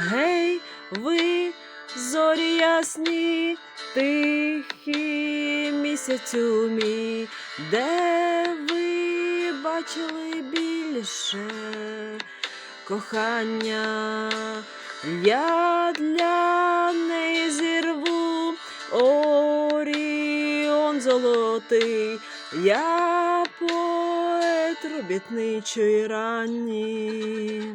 Гей, ви, зорі ясні, тихі місяцю мій, де ви бачили більше кохання? Я для неї зірву оріон золотий, я поет робітничої ранні.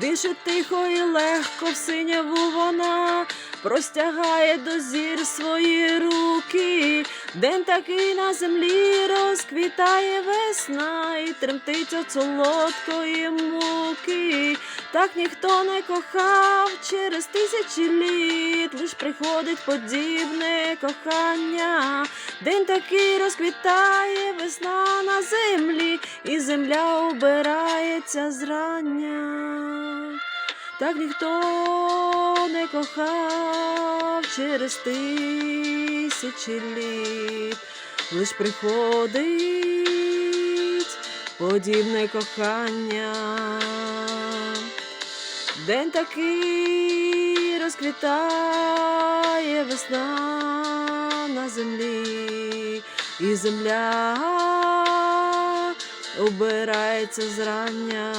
Дише тихо і легко в синяву вона простягає до зір свої руки. День такий на землі розквітає весна і тремтить от солодкої муки. Так ніхто не кохав через тисячі літ, лиш приходить подібне кохання. День такий розквітає весна на землі, і земля убирається зрання. Так ніхто не кохав через тисячі літ, лиш приходить подібне кохання. День такий розквітає весна на землі, і земля убирається зрання.